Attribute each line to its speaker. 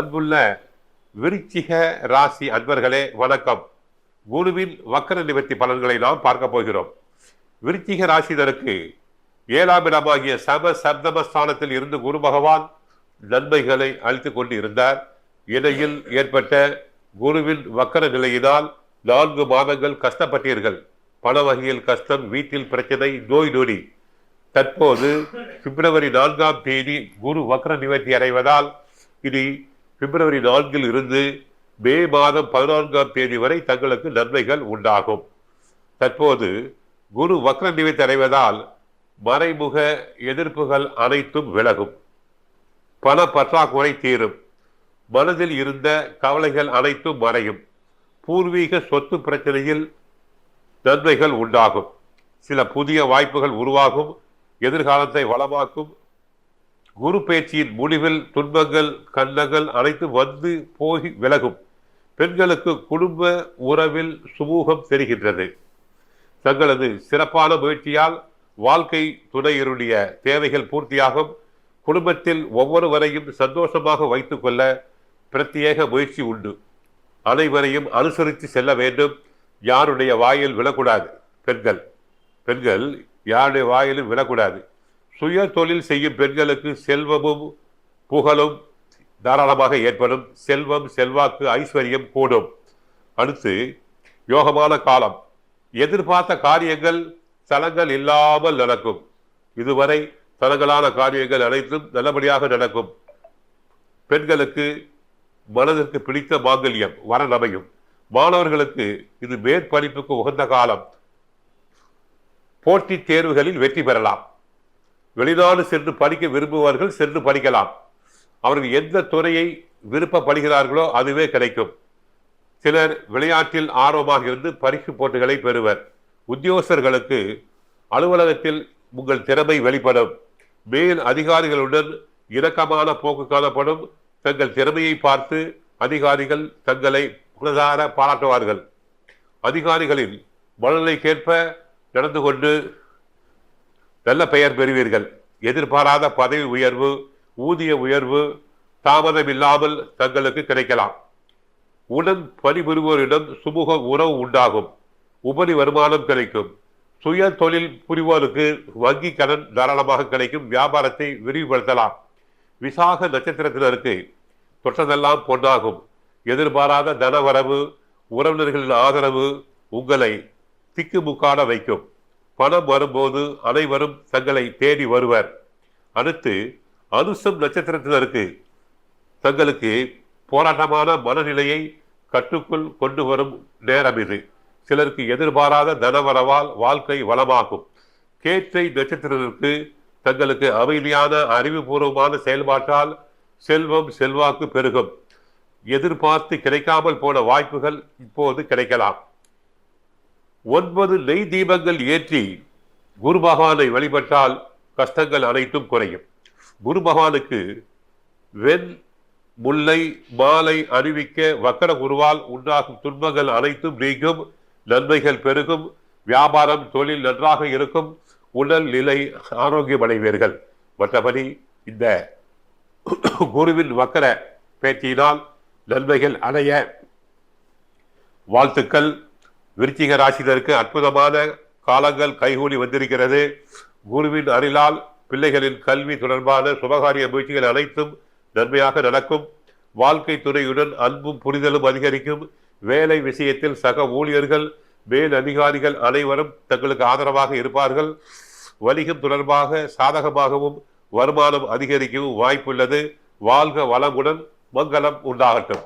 Speaker 1: அன்புள்ள விருச்சிக ராசி அன்பர்களே வணக்கம். குருவின் வக்கர நிவர்த்தி பலன்களை நாம் பார்க்க போகிறோம். விருச்சிக ராசிதருக்கு ஏழாம் இடமாகிய சம சப்தம ஸ்தானத்தில் இருந்து குரு பகவான் நன்மைகளை அளித்துக் கொண்டு இருந்தார் இடையில் ஏற்பட்ட குருவின் வக்கர நிலையினால் நான்கு மாதங்கள் கஷ்டப்பட்டீர்கள். பண வகையில் கஷ்டம் வீட்டில் பிரச்சனை நோய் நொடி. தற்போது பிப்ரவரி நான்காம் தேதி குரு வக்ர நிவர்த்தி அடைவதால் இனி பிப்ரவரி நான்கில் இருந்து மே மாதம் பதினான்காம் தேதி வரை தங்களுக்கு நன்மைகள் உண்டாகும். தற்போது குரு வக்ர நிவர்த்தி அடைவதால் மறைமுக எதிர்ப்புகள் அனைத்தும் விலகும். பண பற்றாக்குறை தீரும். மனதில் இருந்த கவலைகள் அனைத்தும் மறையும். பூர்வீக சொத்து பிரச்சனையில் நன்மைகள் உண்டாகும். சில புதிய வாய்ப்புகள் உருவாகும். எதிர்காலத்தை வளமாக்கும். குரு பேச்சியின் முடிவில் துன்பங்கள் கண்ணங்கள் அனைத்து வந்து போய் விலகும். பெண்களுக்கு குடும்ப உறவில் சுமூகம் தெரிகின்றது. தங்களது சிறப்பான முயற்சியால் வாழ்க்கை துணையருடைய தேவைகள் பூர்த்தியாகும். குடும்பத்தில் ஒவ்வொருவரையும் சந்தோஷமாக வைத்துக்கொள்ள பிரத்யேக முயற்சி உண்டு. அனைவரையும் அனுசரித்து செல்ல வேண்டும். யாருடைய வாயில் விழக்கூடாது? பெண்கள். பெண்கள் யாருடைய வாயிலும் விழக்கூடாது. சுய தொழில் செய்யும் பெண்களுக்கு செல்வமும் புகழும் தாராளமாக ஏற்படும். செல்வம் செல்வாக்கு ஐஸ்வர்யம் கூடும். அடுத்து யோகமான காலம். எதிர்பார்த்த காரியங்கள் தலங்கள் இல்லாமல் நடக்கும். இதுவரை தலங்களான காரியங்கள் அனைத்தும் நல்லபடியாக நடக்கும். பெண்களுக்கு மனதிற்கு பிடித்த மாங்கல்யம் வரன் அமையும். மாணவர்களுக்கு இது மேற்படிப்புக்கு உகந்த காலம். போட்டித் தேர்வுகளில் வெற்றி பெறலாம். வெளிநாடு சென்று படிக்க விரும்புவார்கள் சென்று படிக்கலாம். அவர்கள் எந்த துறையை விருப்பப்படுகிறார்களோ அதுவே கிடைக்கும். சிலர் விளையாட்டில் ஆர்வமாக இருந்து பரிசு போட்டிகளை பெறுவர். உத்தியோகஸ்தர்களுக்கு அலுவலகத்தில் உங்கள் திறமை வெளிப்படும். மேல் அதிகாரிகளுடன் இணக்கமான போக்கு காணப்படும். தங்கள் திறமையை பார்த்து அதிகாரிகள் தங்களை புனதார பாராட்டுவார்கள். அதிகாரிகளின் மனநிலைக்கேற்ப நடந்து கொண்டு நல்ல பெயர் பெறுவீர்கள். எதிர்பாராத பதவி உயர்வு ஊதிய உயர்வு தாமதம் இல்லாமல் தங்களுக்கு கிடைக்கலாம். உடன் பணிபுரிவோரிடம் சுமூக உறவு உண்டாகும். உபரி வருமானம் கிடைக்கும். சுய தொழில் புரிவோருக்கு வங்கி கடன் தாராளமாக கிடைக்கும். வியாபாரத்தை விரிவுபடுத்தலாம். விசாக நட்சத்திரத்தினருக்கு தொட்டதெல்லாம் பொன்னாகும். எதிர்பாராத தனவரவு உறவினர்களின் ஆதரவு உங்களை திக்குமுக்காட வைக்கும். பணம் வரும்போது அனைவரும் தங்களை தேடி வருவர். அடுத்து அனுசம் நட்சத்திரத்தினருக்கு தங்களுக்கு போராட்டமான மனநிலையை கட்டுக்குள் கொண்டு வரும் நேரம் இது. சிலருக்கு எதிர்பாராத தனவரவால் வாழ்க்கை வளமாகும். கேற்றை நட்சத்திரத்திற்கு தங்களுக்கு அமைதியான அறிவுபூர்வமான செயல்பாட்டால் செல்வம் செல்வாக்கு பெருகும். எதிர்பார்த்து கிடைக்காமல் போன வாய்ப்புகள் இப்போது கிடைக்கலாம். ஒன்பது நெய் தீபங்கள் ஏற்றி குரு பகவானை வழிபட்டால் கஷ்டங்கள் அனைத்தும் குறையும். குரு பகவானுக்கு வெண் முல்லை மாலை அறிவிக்க வக்கர குருவால் உண்டாகும் துன்பங்கள் அனைத்தும் நீங்கும் நன்மைகள் பெருகும் வியாபாரம் தொழில் நன்றாக இருக்கும் உடல் நிலை ஆரோக்கியமடைவீர்கள் மற்றபடி இந்த குருவின் வக்கர பேச்சினால் நன்மைகள் அடைய வாழ்த்துக்கள். விருச்சிக ராசினருக்கு அற்புதமான காலங்கள் கைகூடி வந்திருக்கிறது. குருவின் அருளால் பிள்ளைகளின் கல்வி தொடர்பான சுபகாரிய முயற்சிகள் அனைத்தும் நன்மையாக நடக்கும். வாழ்க்கை துறையுடன் அன்பும் புரிதலும் அதிகரிக்கும். வேலை விஷயத்தில் சக ஊழியர்கள் மேல் அதிகாரிகள் அனைவரும் தங்களுக்கு ஆதரவாக இருப்பார்கள். வணிகம் தொடர்பாக சாதகமாகவும் வருமானம் அதிகரிக்கவும் வாய்ப்புள்ளது. வாழ்க வளமுடன் மங்களம் உண்டாகட்டும்.